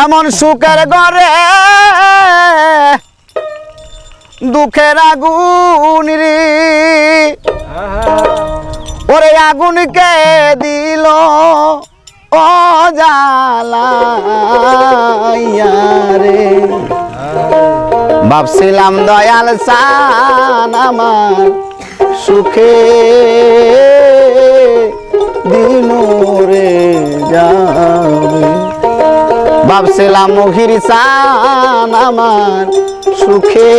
এমন সুখের ঘরে দুঃখের আগুন ওরে আগুনকে দিল ও রে। ভাবছিলাম দয়াল সান আমার সুখে দিন রে যাবে। ভাবছিলাম মহির সান আমার সুখে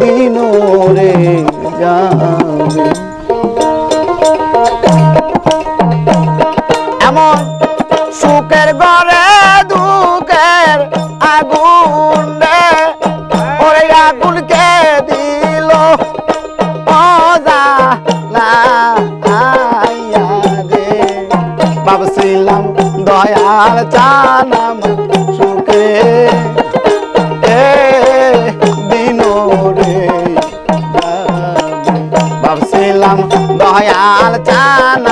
দিন রে যাবে। এমন সুখের ঘরে দুঃখের আগুন রে, ওরে আগুনকে দিল লাইয়া রে। ভাবছিলাম দয়াল চানাম সুখে এ দিন রে। ভাবছিলাম দয়াল চান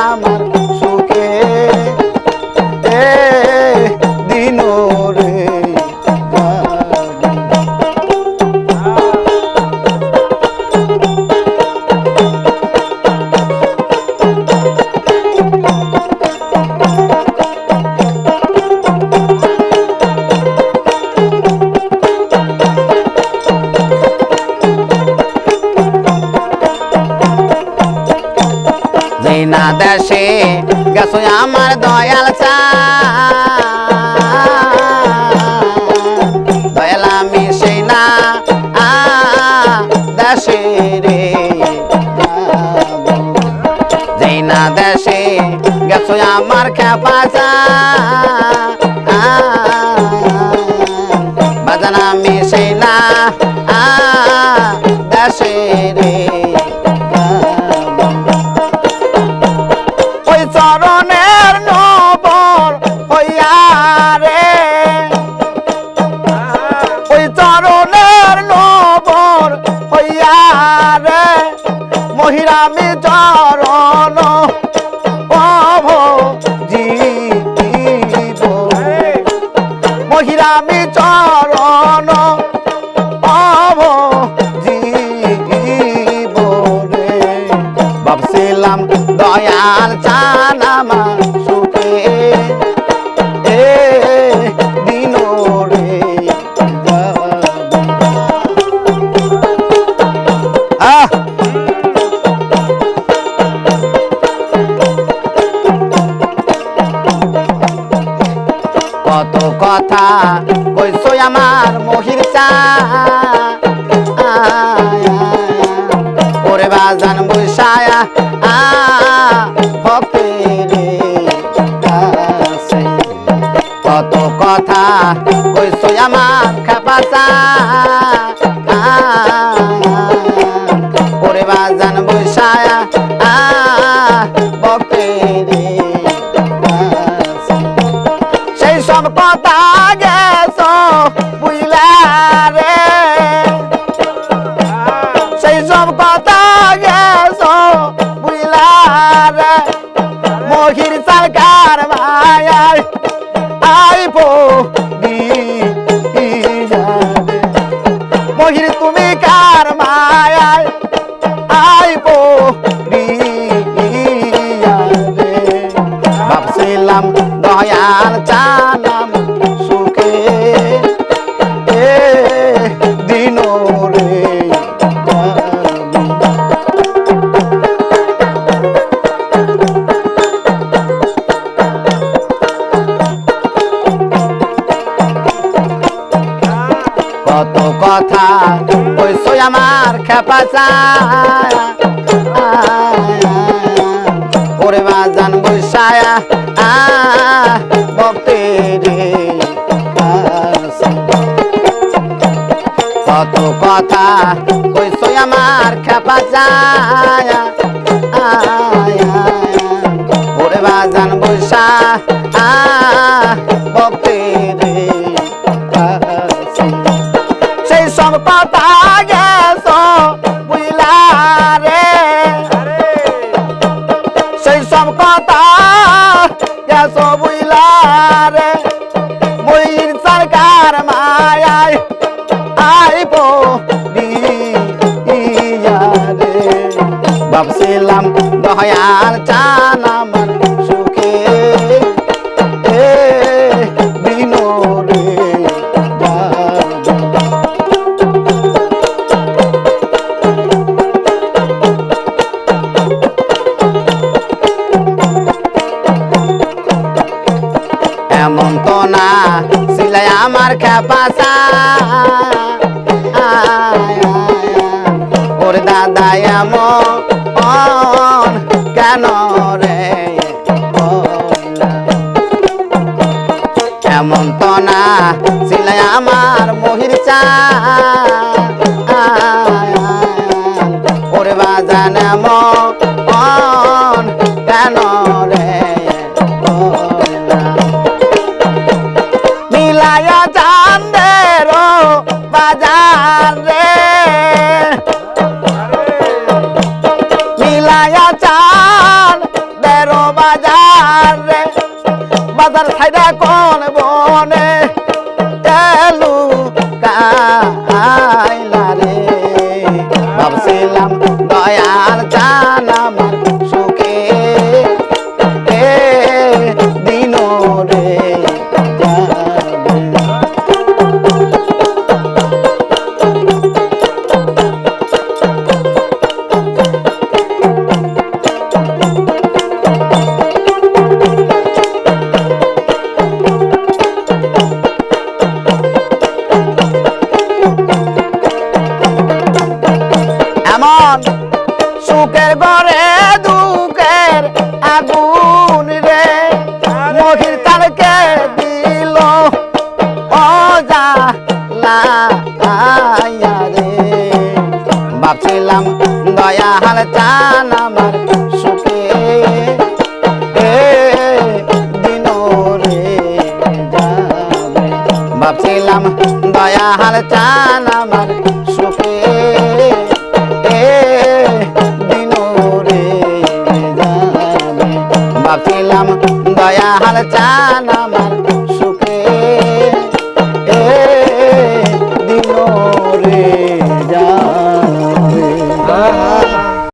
না দেশে গেছো আমার দয়াল চা। দয়াল আমি দেশে গেছো আমার খেপা মহিরামি চরণ ওরে বাজান বৈশায়া আ, ফকিরে কাছে। কত কথা কইছো আমার খাপাসা ওরে বাজান বৈশায়া আ, ফকিরে সেই সব কথা গেছ বুঝলা রে। সেই সব কথা রে মহির সরকার ভাই আইবো যাবে মহির তুমি কত কথা, কইছো আমার খেপা ওরে বাজান বৈশায়া ভক্তি কত কথা, কইছো আমার খেপা ওরে বাজান বৈশা আ বইর সরকার মায়ায় আইব দিয়া রে। বাবসে এমন তো না সিলাই আমার খেপাসা ওর দাদা, এমন কেন রে? এমন তো না, সিলাই আমার মহির চা। দাদার সাইডা কোন বনে? হাল চান আমার